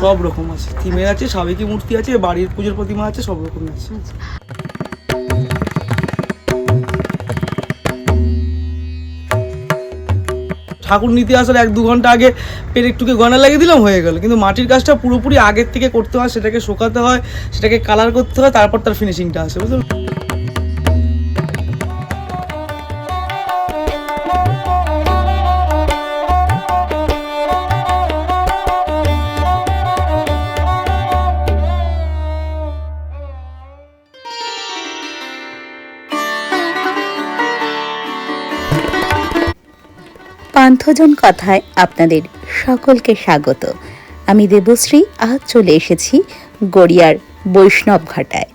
সব রকম আছে। থিমের আছে? সাবেকি মূর্তি আছে, বাড়ির পুজোর প্রতিমা আছে, সব রকমই আছে। ঠাকুর নিতে আসলে এক দু ঘণ্টা আগে পেরে একটুকে গয়না লাগিয়ে দিলাম, হয়ে গেল। কিন্তু মাটির কাজটা পুরোপুরি আগের থেকে করতে হয়, সেটাকে শোকাতে হয়, সেটাকে কালার করতে হয়, তারপর তার ফিনিশিংটা আসে, বুঝতে পান্থজন কথায় আপনাদের সকলকে স্বাগত। আমি দেবশ্রী, আজ চলে এসেছি গড়িয়ার বৈষ্ণব ঘাটায়।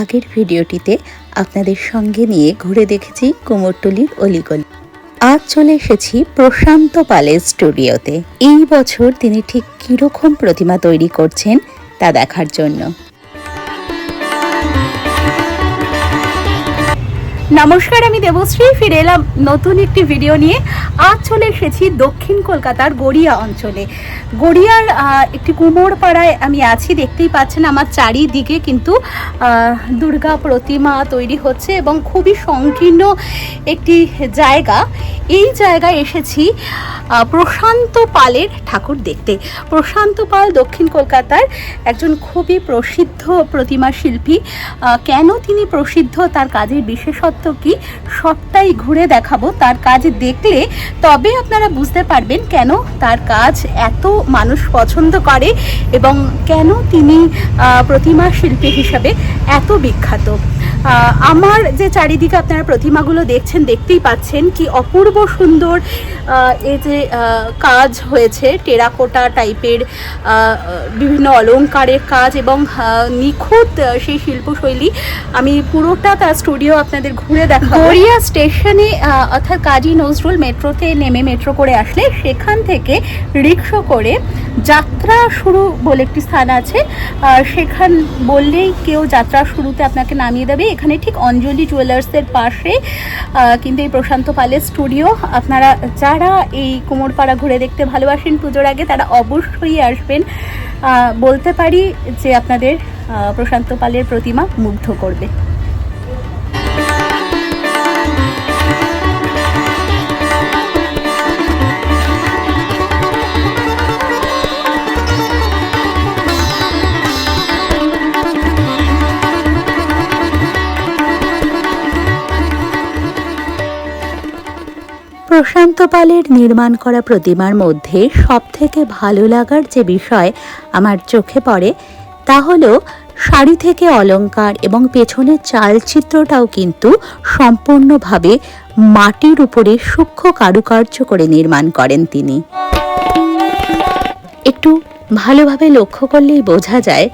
আগের ভিডিওটিতে আপনাদের সঙ্গে নিয়ে ঘুরে দেখেছি কুমোরটুলির অলিগলি। আজ চলে এসেছি প্রশান্ত পালের স্টুডিওতে। এই বছর তিনি ঠিক কীরকম প্রতিমা তৈরি করছেন তা দেখার জন্য। নমস্কার, আমি দেবশ্রী, ফিরে এলাম নতুন একটি ভিডিও নিয়ে। আজ চলে এসেছি দক্ষিণ কলকাতার গড়িয়া অঞ্চলে। গড়িয়ার একটি কুমোর পাড়ায় আমি আছি, দেখতেই পাচ্ছেন আমার চারিদিকে কিন্তু দুর্গা প্রতিমা তৈরি হচ্ছে এবং খুবই সংকীর্ণ একটি জায়গা। এই জায়গায় এসেছি প্রশান্ত পালের ঠাকুর দেখতে। প্রশান্ত পাল দক্ষিণ কলকাতার একজন খুবই প্রসিদ্ধ প্রতিমা শিল্পী। কেন তিনি প্রসিদ্ধ, তার কাজের বিশেষত্ব কি? সবটাই ঘুরে দেখাবো, তার কাজ দেখলে তবে আপনারা বুঝতে পারবেন কেন তার কাজ এত মানুষ পছন্দ করে এবং কেন তিনি প্রতিমা শিল্পী হিসাবে এত বিখ্যাত। আমার যে চারিদিকে আপনারা প্রতিমাগুলো দেখছেন, দেখতেই পাচ্ছেন কি অপূর্ব সুন্দর এই যে কাজ হয়েছে, টেরাকোটা টাইপের বিভিন্ন অলংকারের কাজ এবং নিখুঁত সেই শিল্পশৈলী। আমি পুরোটা তার স্টুডিও আপনাদের ঘুরে দেখাবো। গড়িয়া স্টেশনে অর্থাৎ কাজী নজরুল মেট্রোতে নেমে মেট্রো করে আসলে সেখান থেকে রিক্সা করে যাত্রা শুরু বলে একটি স্থান আছে। সেখান বললেই কেউ যাত্রা শুরুতে আপনাকে নামিয়ে দেবে এখানে ঠিক অঞ্জলি জুয়েলার্সের পাশে কিন্তু এই প্রশান্ত পালের স্টুডিও। আপনারা যারা এই কুমোরপাড়া ঘুরে দেখতে ভালোবাসেন পুজোর আগে, তারা অবশ্যই আসবেন। বলতে পারি যে আপনাদের প্রশান্ত পালের প্রতিমা মুগ্ধ করবে। প্রশান্ত পালের নির্মাণ করা প্রতিমার মধ্যে সবথেকে ভালো লাগার যে বিষয় আমার চোখে পড়ে, তা হলো শাড়ি থেকে অলংকার এবং পেছনের চালচিত্রটাও কিন্তু সম্পূর্ণভাবে মাটির উপরে সূক্ষ্ম কারুকার্য করে নির্মাণ করেন তিনি। একটু ভালোভাবে লক্ষ্য করলেই বোঝা যায়,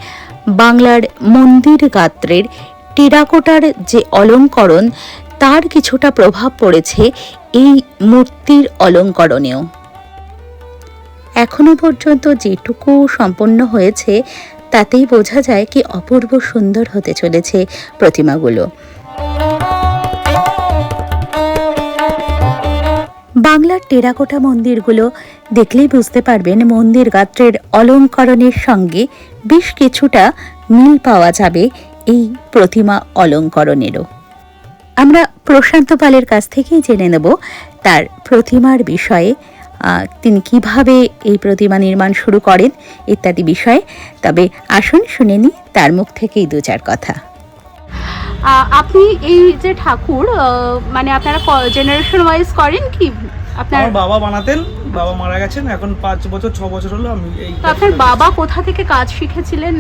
বাংলার মন্দির গাত্রের টেরাকোটার যে অলঙ্করণ তার কিছুটা প্রভাব পড়েছে এই মূর্তির অলঙ্করণেও। এখনও পর্যন্ত যেটুকু সম্পন্ন হয়েছে, তাতেই বোঝা যায় কি অপূর্ব সুন্দর হতে চলেছে প্রতিমাগুলো। বাংলার টেরাকোটা মন্দিরগুলো দেখলেই বুঝতে পারবেন মন্দির গাত্রের অলঙ্করণের সঙ্গে বেশ কিছুটা মিল পাওয়া যাবে এই প্রতিমা অলঙ্করণেরও। আমরা প্রশান্ত পালের কাছ থেকেই জেনে নেব তার প্রতিমার বিষয়ে আহ, তিনি কীভাবে এই প্রতিমা নির্মাণ শুরু করেন ইত্যাদি বিষয়ে। তবে আসুন শুনে নি তার মুখ থেকেই দু চার কথা। আপনি এই যে ঠাকুর মানে আপনারা জেনারেশন ওয়াইজ করেন কি? আপনার বাবা বানাতেন বাবা মারা গেছেন এখন পাঁচ বছর ছ বছর হলো আমি এই আপনার বাবা কোথা থেকে কাজ শিখেছিলেন?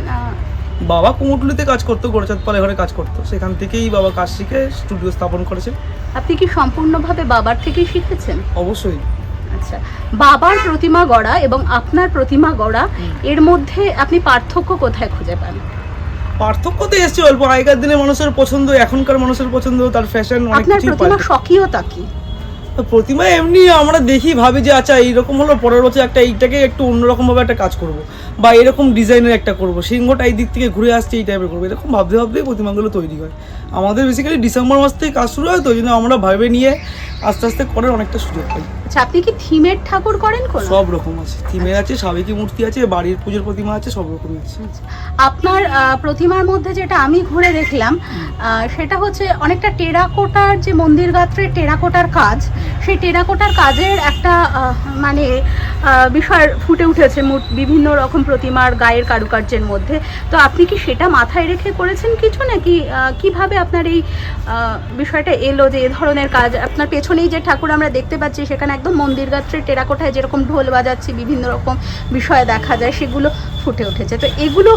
বাবা কুমোরটুলিতে কাজ করতো গোড়াচাঁদ পালে ঘরে কাজ করতো। সেখান থেকেই বাবা কাজ শিখে স্টুডিও স্থাপন করেছেন। আপনি কি সম্পূর্ণভাবে বাবার থেকেই শিখেছেন? অবশ্যই। আচ্ছা বাবার প্রতিমা গড়া এবং আপনার প্রতিমা গড়া এর মধ্যে আপনি পার্থক্য কোথায় খুঁজে পান? পার্থক্য তো এসছে অল্প আগেকার দিনে মানুষের পছন্দ এখনকার মানুষের পছন্দ তার ফ্যাশন অনেক আপনার কিছুই প্রতিমা স্বকীয়তা কি? প্রতিমা এমনি আমরা দেখি, ভাবি যে আচ্ছা এইরকম হলো, পরের বছর একটা এইটাকে একটু অন্যরকমভাবে একটা কাজ করব। বা এরকম ডিজাইনের একটা করব। সিংহটা এই দিক থেকে ঘুরে আসছে, এই টাইপের করব। এরকম ভাবতে ভাবতেই প্রতিমাগুলো তৈরি হয়। আমাদের বেসিক্যালি ডিসেম্বর মাস থেকে কাজ শুরু হয় তো ওই জন্য আমরা ভাবে নিয়ে আস্তে আস্তে করার অনেকটা সুযোগ পাই। আচ্ছা আপনি কি থিমের ঠাকুর করেন কোন? সব রকম আছে। থিমের আছে সাবেকি মূর্তি আছে বাড়ির পুজোর প্রতিমা আছে সব রকমই আছে। আপনার প্রতিমার মধ্যে যেটা আমি ঘুরে দেখলাম সেটা হচ্ছে অনেকটা টেরাকোটার যে মন্দির গাত্রের টেরাকোটার কাজ সেই টেরাকোটার কাজের একটা মানে বিষয় ফুটে উঠেছে বিভিন্ন রকম প্রতিমার গায়ের কারুকার্যের মধ্যে। তো আপনি কি সেটা মাথায় রেখে করেছেন কিছু নাকি কীভাবে আপনার এই বিষয়টা এলো যে এ ধরনের কাজ? আপনার পেছনেই যে ঠাকুর আমরা দেখতে পাচ্ছি সেখানে একদম মন্দির গাত্রের টেরাকোটায় যেরকম ঢোল বাজাচ্ছে বিভিন্ন রকম বিষয় দেখা যায় সেগুলো ফুটে উঠেছে। তো এগুলো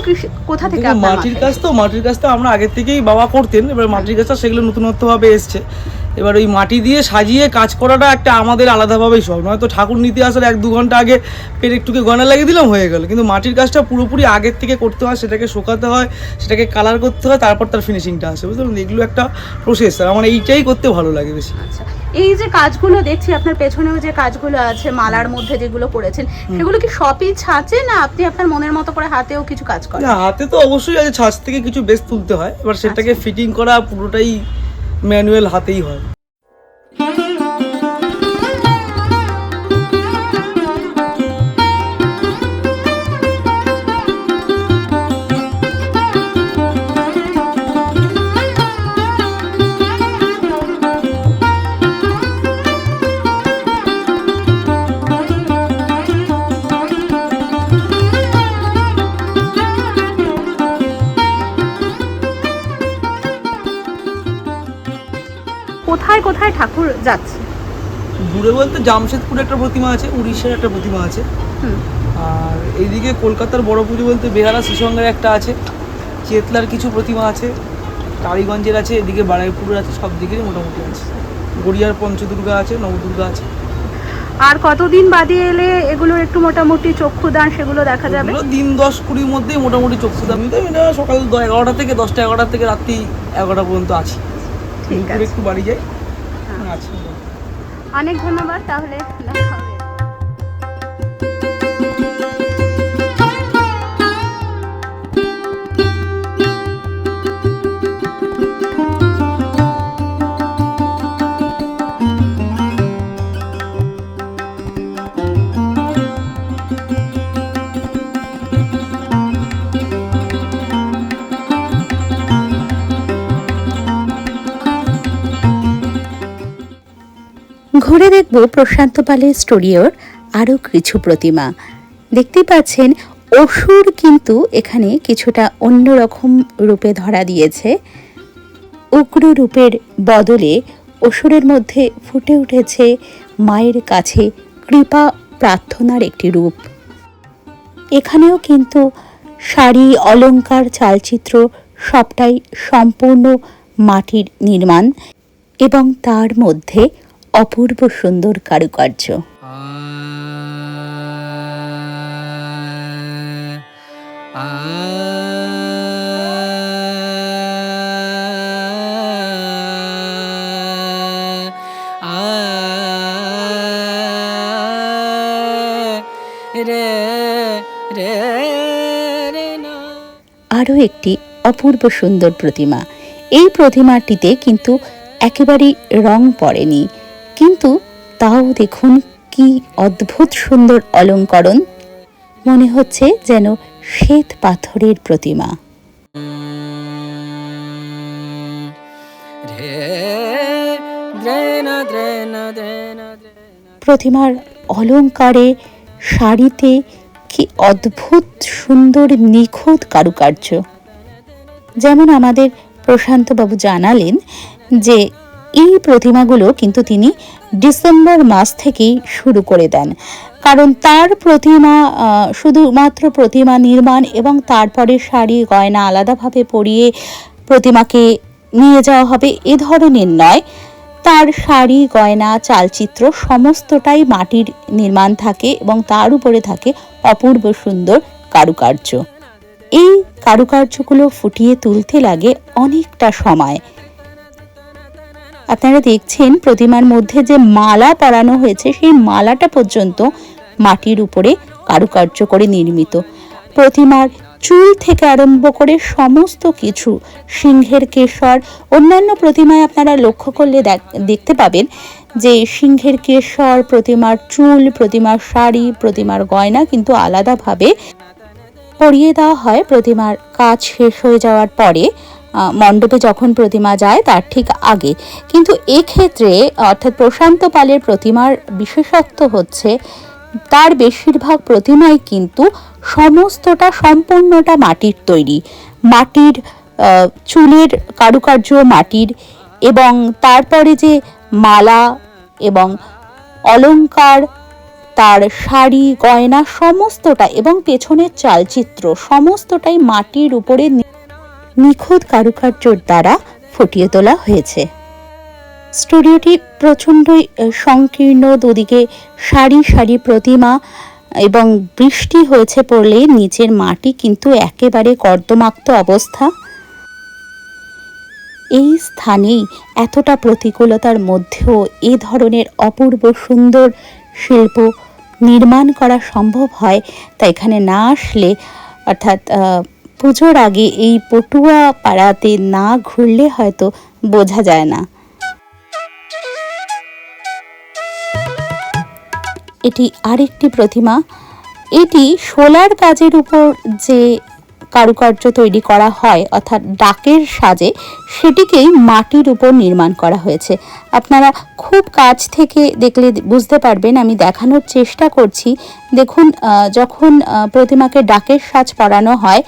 কোথা থেকে মাটির কাজ তো মাটির কাজ তো আমরা আগের থেকেই বাবা করতেন এবার মাটির কাজটা সেগুলো নতুনত্ব ভাবে এসছে। এবার ওই মাটি দিয়ে সাজিয়ে কাজ করাটা একটা আমাদের আলাদাভাবেই শখ নয়তো ঠাকুর নিতে আসার এক দু ঘণ্টা আগে পেরে একটুকে গয়না লাগিয়ে দিলাম হয়ে গেল। কিন্তু মাটির কাজটা পুরোপুরি আগের থেকে করতে হয় সেটাকে শোকাতে হয় সেটাকে কালার করতে হয় তারপর তার ফিনিশিংটা আসে। বুঝতে পারলেন? এগুলো একটা প্রসেস আর আমার এইটাই করতে ভালো লাগে বেশি। আচ্ছা এই যে কাজগুলো দেখছি আপনার পেছনেও যে কাজগুলো আছে মালার মধ্যে যেগুলো করেছেন সেগুলো কি সবই ছাঁচে না আপনি আপনার মনের মতো করে হাতেও কিছু কাজ করেন? না হাতে তো অবশ্যই আছে ছাঁচ থেকে কিছু বেশ তুলতে হয়। এবার সেটাকে ফিটিং করা পুরোটাই ম্যানুয়াল হাতেই হয় যাচ্ছে দূরে বলতে জামশেদপুরে একটা প্রতিমা আছে উড়িষ্যার একটা প্রতিমা আছে। আর এইদিকে কলকাতার বড় পুজো বলতে বেহারা শ্রীসঙ্গের একটা আছে চেতলার কিছু প্রতিমা আছে টালিগঞ্জের আছে এদিকে বারাইপুরের আছে সব দিকেই মোটামুটি আছে। গড়িয়ার পঞ্চদুর্গা আছে নবদুর্গা আছে। আর কতদিন বাদে এলে এগুলোর একটু মোটামুটি চক্ষুদান সেগুলো দেখা যাবে? দিন দশ কুড়ির মধ্যেই মোটামুটি চক্ষু দামি তো এটা সকাল এগারোটা থেকে দশটা এগারোটা থেকে রাত্রি এগারোটা পর্যন্ত আছি। ঠিক আছে। একটু বাড়ি যাই। অনেক ধন্যবাদ তাহলে। ঘুরে দেখব প্রশান্ত পালের স্টুডিওর আরও কিছু প্রতিমা। দেখতে পাচ্ছেন, অসুর কিন্তু এখানে কিছুটা অন্যরকম রূপে ধরা দিয়েছে। উগ্র রূপের বদলে অসুরের মধ্যে ফুটে উঠেছে মায়ের কাছে কৃপা প্রার্থনার একটি রূপ। এখানেও কিন্তু শাড়ি অলংকার চালচিত্র সবটাই সম্পূর্ণ মাটির নির্মাণ এবং তার মধ্যে অপূর্ব সুন্দর কারুকার্য। আরও একটি অপূর্ব সুন্দর প্রতিমা। এই প্রতিমাটিতে কিন্তু একেবারেই রং পড়েনি। কিন্তু তাও দেখুন কি অদ্ভুত সুন্দর অলঙ্করণ। মনে হচ্ছে যেন শ্বেত পাথরের প্রতিমা। প্রতিমার অলঙ্কারে শাড়িতে কি অদ্ভুত সুন্দর নিখুঁত কারুকার্য। যেমন আমাদের প্রশান্তবাবু জানালেন যে এই প্রতিমাগুলো কিন্তু তিনি ডিসেম্বর মাস থেকেই শুরু করে দেন। কারণ তার প্রতিমা শুধুমাত্র প্রতিমা নির্মাণ এবং তারপরে শাড়ি, গয়না আলাদাভাবে পরিয়ে প্রতিমাকে নিয়ে যাওয়া হবে এ ধরনের নয়। তার শাড়ি, গয়না, চালচিত্র সমস্তটাই মাটির নির্মাণ থাকে এবং তার উপরে থাকে অপূর্ব সুন্দর কারুকার্য। এই কারুকার্যগুলো ফুটিয়ে তুলতে লাগে অনেকটা সময়। আপনারা দেখছেন প্রতিমার মধ্যে যে মালা পরানো হয়েছে, সেই মালাটা পর্যন্ত মাটির উপরে কারুকার্য করে নির্মিত। প্রতিমার চুল থেকে আরম্ভ করে সমস্ত কিছু, সিংহের কেশর, অন্যান্য প্রতিমায় আপনারা লক্ষ্য করলে দেখ- দেখতে পাবেন যে সিংহের কেশর, প্রতিমার চুল, প্রতিমার শাড়ি, প্রতিমার গয়না কিন্তু আলাদাভাবে পরিয়ে দেওয়া হয়। প্রতিমার কাজ শেষ হয়ে যাওয়ার পরে মণ্ডপে যখন প্রতিমা যায়, তার ঠিক আগে। কিন্তু এক্ষেত্রে, অর্থাৎ প্রশান্ত পালের প্রতিমার বিশেষত্ব হচ্ছে, তার বেশিরভাগ প্রতিমাই কিন্তু সমস্তটা, সম্পূর্ণটা মাটির তৈরি। মাটির চুলের কারুকার্য, মাটির, এবং তারপরে যে মালা এবং অলংকার, তার শাড়ি, গয়না, সমস্তটা এবং পেছনের চালচিত্র, সমস্তটাই মাটির উপরে নিখুঁত কারুকার্যর দ্বারা ফুটিয়ে তোলা হয়েছে। স্টুডিওটি প্রচণ্ডই সংকীর্ণ, দুদিকে সারি সারি প্রতিমা এবং বৃষ্টি হয়েছে পড়লে নিচের মাটি কিন্তু একেবারে কর্দমাক্ত অবস্থা। এই স্থানেই এতটা প্রতিকূলতার মধ্যেও এ ধরনের অপূর্ব সুন্দর শিল্প নির্মাণ করা সম্ভব হয়, তা এখানে না আসলে, অর্থাৎ পুজোর আগে এই পটুয়া পাড়াতে না ঘুরলে হয়তো বোঝা যায় না। এটি আরেকটি প্রতিমা। এটি সোলার কাজের উপর যে কারুকার্য তৈরি করা হয়, অর্থাৎ ডাকের সাজে, সেটিকেই মাটির উপর নির্মাণ করা হয়েছে। আপনারা খুব কাছ থেকে দেখলে বুঝতে পারবেন, আমি দেখানোর চেষ্টা করছি। দেখুন যখন প্রতিমাকে ডাকের সাজ পরানো হয়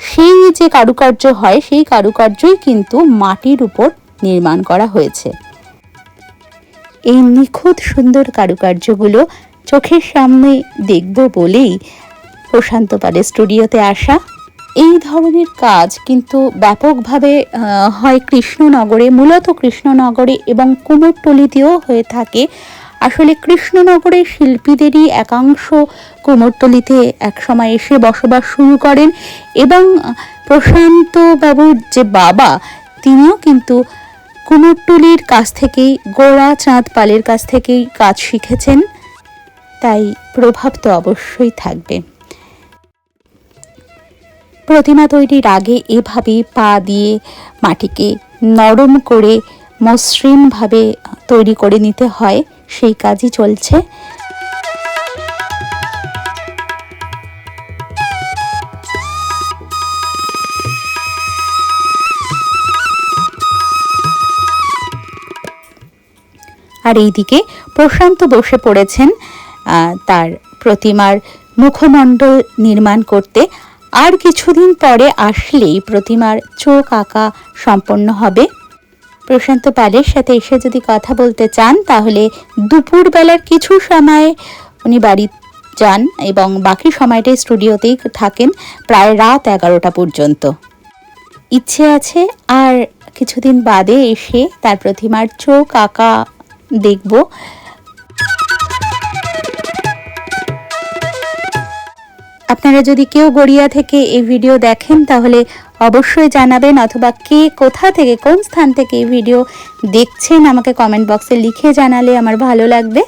সেই যে কারুকার্য হয়, সেই কারুকার্যই কিন্তু মাটির উপর নির্মাণ করা হয়েছে। এই নিখুঁত সুন্দর কারুকার্যগুলো চোখের সামনে দেখব বলেই প্রশান্ত পালের স্টুডিওতে আসা। এই ধরনের কাজ কিন্তু ব্যাপকভাবে হয় কৃষ্ণনগরে, মূলত কৃষ্ণনগরে এবং কুমোরটলিতেও হয়ে থাকে। আসলে কৃষ্ণনগরের শিল্পীদেরই একাংশ কুমোরটলিতে একসময় এসে বসবাস শুরু করেন এবং আহ, প্রশান্ত বাবুর যে বাবা তিনিও কিন্তু কুমোরটুলির কাছ থেকেই গোড়া চাঁদ পালের কাছ থেকেই কাজ শিখেছেন। তাই প্রভাব তো অবশ্যই থাকবে। প্রতিমা তৈরির আগে এভাবে পা দিয়ে মাটিকে নরম করে মসৃণভাবে তৈরি করে নিতে হয়। সেই কাজই চলছে। আর এইদিকে প্রশান্ত বসে পড়েছেন তার প্রতিমার মুখমণ্ডল নির্মাণ করতে। আর কিছুদিন পরে আসলেই প্রতিমার চোখ আঁকা সম্পন্ন হবে। প্রশান্ত পালের সাথে এসে যদি কথা বলতে চান, তাহলে দুপুরবেলার কিছু সময় উনি বাড়ি যান এবং বাকি সময়টাই স্টুডিওতেই থাকেন প্রায় রাত এগারোটা পর্যন্ত। ইচ্ছে আছে আর কিছুদিন বাদে এসে তার প্রতিমার চোখ আঁকা দেখব। আপনারা যদি কেউ গড়িয়া থেকে এই ভিডিও দেখেন, তাহলে অবশ্যই জানাবেন অথবা কে কোথা থেকে, কোন স্থান থেকে এই ভিডিও দেখছেন আমাকে কমেন্ট বক্সে লিখে জানালে আমার ভালো লাগবে।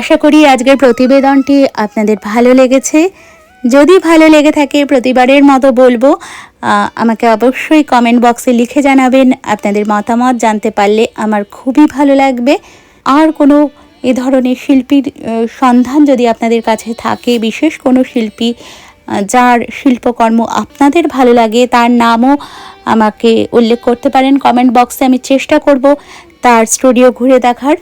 আশা করি আজকের প্রতিবেদনটি আপনাদের ভালো লেগেছে। যদি ভালো লেগে থাকে, প্রতিবারের মতো বলব আমাকে অবশ্যই কমেন্ট বক্সে লিখে জানাবেন। আপনাদের মতামত জানতে পারলে আমার খুবই ভালো লাগবে। আর কোনো এ ধরনের শিল্পীর সন্ধান যদি আপনাদের কাছে থাকে, বিশেষ কোনো শিল্পী যার শিল্পকর্ম আপনাদের ভালো লাগে, তার নামও আমাকে উল্লেখ করতে পারেন। কমেন্ট বক্সে আমি চেষ্টা করব তার স্টুডিও ঘুরে দেখার।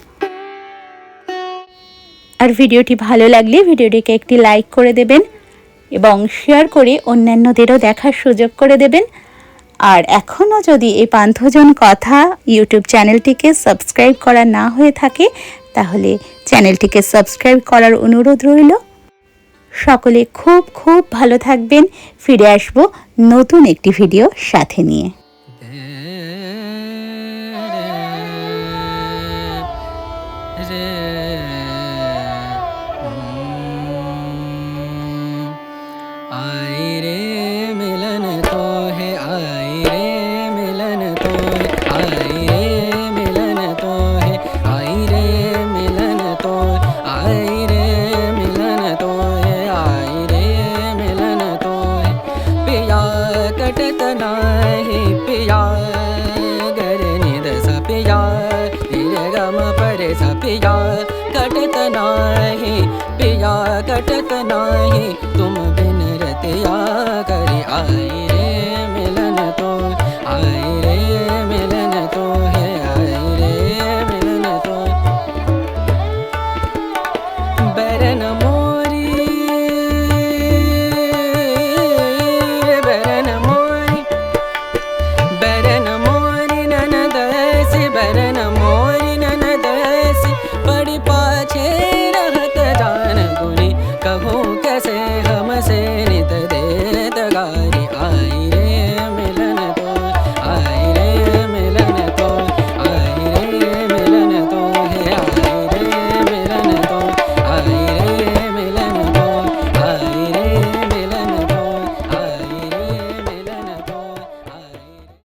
আর ভিডিওটি ভালো লাগলে ভিডিওটিকে একটি লাইক করে দেবেন। এবং শেয়ার করে অন্যান্যদেরও দেখার সুযোগ করে দেবেন। আর এখনও যদি এই পান্থজন কথা ইউটিউব চ্যানেলটিকে সাবস্ক্রাইব করা না হয়ে থাকে, তাহলে চ্যানেলটিকে সাবস্ক্রাইব করার অনুরোধ রইল। সকলে খুব খুব ভালো থাকবেন। ফিরে আসব নতুন একটি ভিডিও সাথে নিয়ে। ी पया गृर निपया निरगम परे स पया कटतना पया कटतना तु भिन्याये मिलन तु आये